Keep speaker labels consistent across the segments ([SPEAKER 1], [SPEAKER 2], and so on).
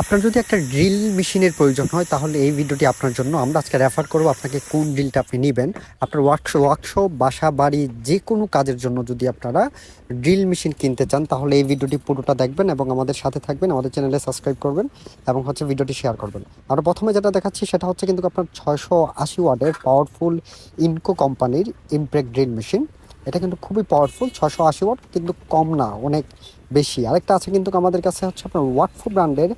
[SPEAKER 1] আপনার যদি একটা ড্রিল মেশিনের প্রয়োজন হয়, তাহলে এই ভিডিওটি আপনার জন্য। আমরা আজকে রেফার করব আপনাকে কোন ড্রিলটা আপনি নেবেন। আপনার ওয়ার্কশপ ওয়ার্কশপ বাসা, বাড়ি, যে কোনো কাজের জন্য যদি আপনারা ড্রিল মেশিন কিনতে চান, তাহলে এই ভিডিওটি পুরোটা দেখবেন এবং আমাদের সাথে থাকবেন, আমাদের চ্যানেলে সাবস্ক্রাইব করবেন এবং হচ্ছে ভিডিওটি শেয়ার করবেন। আমরা প্রথমে যেটা দেখাচ্ছি, সেটা হচ্ছে কিন্তু আপনার ছয়শো আশি ওয়ার্ডের পাওয়ারফুল ইনকো কোম্পানির ইমপ্রেক ড্রিল মেশিন। এটা কিন্তু খুবই পাওয়ারফুল ছশো আশি ওয়াট, কিন্তু কম না, অনেক বেশি। আরেকটা আছে কিন্তু আমাদের কাছে হচ্ছে আপনার ওয়াটফু ব্র্যান্ডের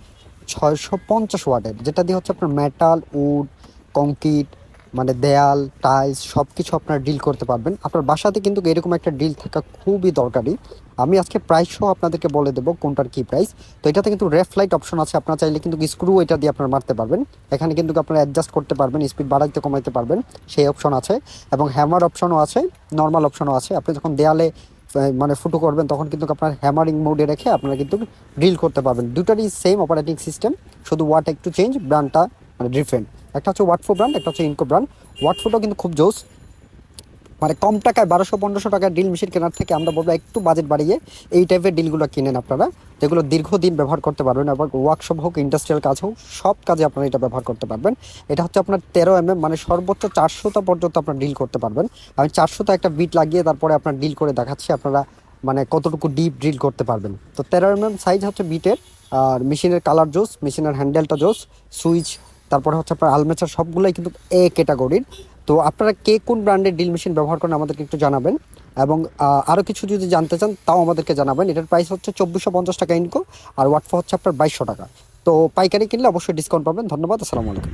[SPEAKER 1] ছয়শো পঞ্চাশ ওয়াটের, যেটা দিয়ে হচ্ছে আপনার মেটাল উড কংক্রিট মানে দেয়াল টাইলস সব কিছু আপনার ডিল করতে পারবেন। আপনার বাসাতে কিন্তু এরকম একটা ডিল থাকা খুবই দরকারি। আমি আজকে প্রাইস সহ আপনাদেরকে বলে দেবো কোনটার কি প্রাইস তো এটাতে কিন্তু রেফ লাইট অপশন আছে, আপনার চাইলে কিন্তু স্ক্রু এটা দিয়ে আপনার মারতে পারবেন। এখানে কিন্তু আপনারা অ্যাডজাস্ট করতে পারবেন স্পিড বাড়াইতে কমাইতে পারবেন, সেই অপশন আছে। এবং হ্যামার অপশনও আছে নর্মাল অপশনও আছে। আপনি যখন দেয়ালে মানে ফুটো করবেন, তখন কিন্তু আপনার হ্যামারিং মোডে রেখে আপনারা কিন্তু ড্রিল করতে পারবেন। দুটারই সেম অপারেটিং সিস্টেম শুধু ওয়াট একটু চেঞ্জ ব্র্যান্ডটা মানে ডিফারেন্ট একটা হচ্ছে ওয়াটফো ব্র্যান্ড একটা হচ্ছে ইনকো ব্র্যান্ড ওয়াটফোটাও কিন্তু খুব জোস। মানে কম টাকায় বারোশো, পনেরোশো টাকার ডিল মেশিন কেনার থেকে আমরা বলব একটু বাজেট বাড়িয়ে এই টাইপের ডিলগুলো কিনেন আপনারা, যেগুলো দীর্ঘদিন ব্যবহার করতে পারবেন আবার ওয়ার্কশপ হোক ইন্ডাস্ট্রিয়াল কাজ হোক, সব কাজে আপনারা এটা ব্যবহার করতে পারবেন। এটা হচ্ছে আপনার তেরো এম এম মানে সর্বোচ্চ চারশোটা পর্যন্ত আপনার ডিল করতে পারবেন। আমি চারশোটা একটা বিট লাগিয়ে তারপরে আপনার ডিল করে দেখাচ্ছি আপনারা মানে কতটুকু ডিপ ড্রিল করতে পারবেন। তো তেরো এম এম সাইজ হচ্ছে বিটের আর মেশিনের কালার জোস মেশিনের হ্যান্ডেলটা জোস সুইচ তারপরে হচ্ছে আপনার আলমেচার, সবগুলোই কিন্তু এ ক্যাটাগরির তো আপনারা কে কোন ব্র্যান্ডের ড্রিল মেশিন ব্যবহার করেন আমাদেরকে একটু জানাবেন। এবং আরও কিছু যদি জানতে চান, তাও আমাদেরকে জানাবেন। এটার প্রাইস হচ্ছে চব্বিশশো পঞ্চাশ টাকা ইনকো আর ওয়াটফা হচ্ছে আপনার বাইশশো টাকা। তো পাইকারি কিনলে অবশ্যই ডিসকাউন্ট পাবেন। ধন্যবাদ, আসসালামু আলাইকুম।